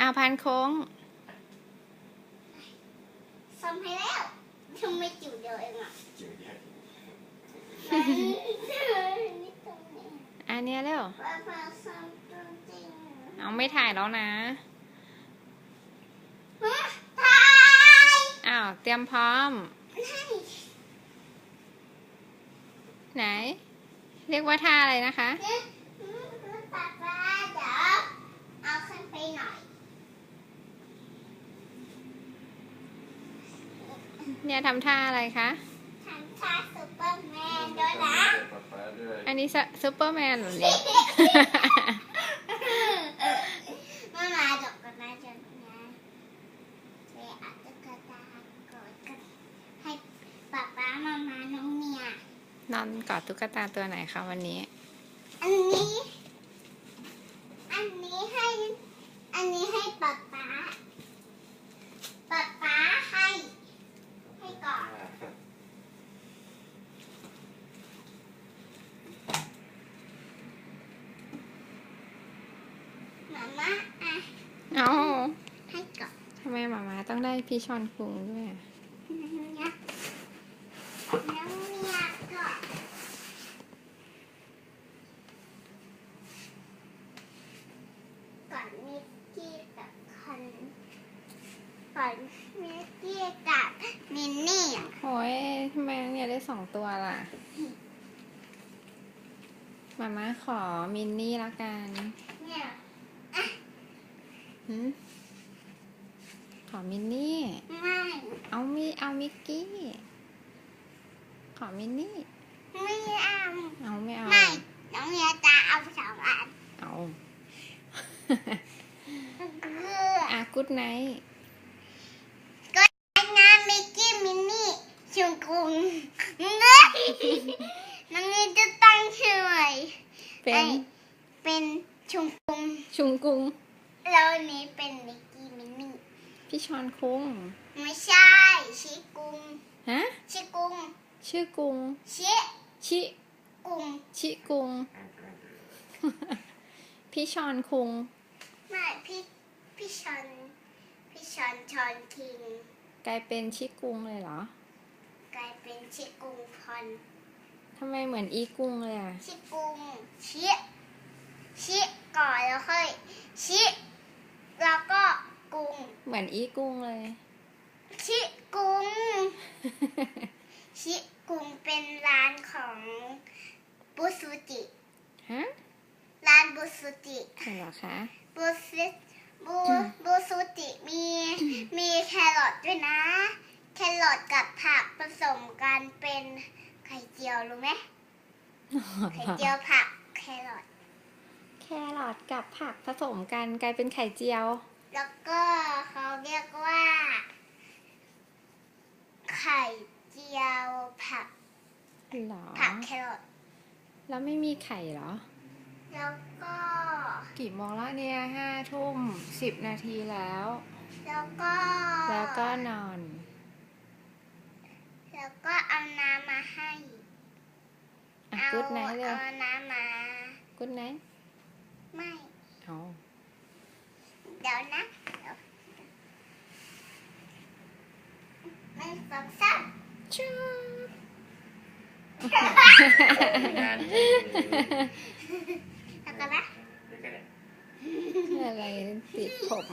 อ้าวพันโค้งซ่อมให้แล้วทำไมจิ๋วเดียวเองอะจิ๋วแยกนี่ตรงนี้อันเนี้ยเร็วว่าพาซ่อมตรงจริงเอาไม่ถ่ายแล้วนะฮะถ่ายอ้าวเตรียมพร้อมให้ไหน เรียกว่าท่าอะไรนะคะ เนี่ยอืมป๊าป๊าเดี๋ยวเอาขึ้นไปหน่อย เนี่ยทำท่าอะไรคะทำท่าซูเปอร์แมนด้วยนะป๊าป๊าด้วยอันนี้ซูเปอร์แมนเหรอเนี่ยมามาดอกกันนะจังนะเดี๋ยวอาจจะกระตากกอดกันให้ป๊าป๊ามามาน้องเมียนอนกอดตุ๊กตาตัวไหนคะวันนี้ อันนี้ อันนี้ให้ อันนี้ให้ป๊าป๊าป๊าป๊าให้ ห้ก่อนมาม่าอะเอาให้ก่อนทำไมหมามาต้องได้พี่ชอนคุงด้วยอะนะน้องเมียก่อนก่อนมิกกี้กับคัน ก่อนมิกกี้กับมินนี่อะโอ้ยทำไมเนี่ยได้สองตัวล่ะหมามาขอมินนี่ละกัน เนี่ยหืมขอมินนี่ ไม่ เอามีเอามิกกี้ ขอมินนี่ ไม่เอา เอาไม่เอา ไม่ น้องเมียจะเอาสองอัน เอาคืออะกุ๊ดไนท์ อันนั้นมิกกี้มินนี่ ชุงกุงเนื้อน้องนี่จะตั้งชื่อใหม่เป็นไอ้เป็นชุงกุงชุงกุง แล้วอันนี้เป็นมิกกี้มินนี่พี่ชอนคุง ไม่ใช่ชิกุงฮะ ชิกุงชื่อกุง ชิชิ กุงชิกุง พี่ชอนคุง ไม่พี่พี่ชอนพี่ชอนชอนคิง กลายเป็นชิกุงเลยเหรอกลาย เป็นชิกุงพอนทำไมเหมือนอีกุงเลยอะ ชิกุงชิชิก่อนแล้วค่อยชิแล้วก็กุงเหมือนอีกุงเลย ชิกุง ชิกุงเป็นร้านของบุซูจิฮะร้านบุซูจิเหรอคะบูซิบูบูซูจิมีมีแครอทด้วยนะแค รอทกับผักผสมกันเป็นไข่เจียวรู้ไหมไข่เจียวผักแครอทแครอทกับผักผสมกันกลายเป็นไข่เจียว แล้วก็เขาเรียกว่า ไข่เจียวผักเหรอผักแครอทแล้วไม่มีไข่เหรอ แล้วก็กี่โมงแล้วเนี่ยห้าทุ่มสิบนาทีแล้ว แล้วก็ แล้วก็นอน แล้วก็เอาน้ำมาให้อะเอากุ๊ดไนท์เลยเอาน้ำมากุ๊ดไนท์ไม่เอาเดี๋ยวนะเดี๋ยวหนึ่งสองสามชูบงานแล้วก็นะเดี๋ยวกันนะอะไรติดผม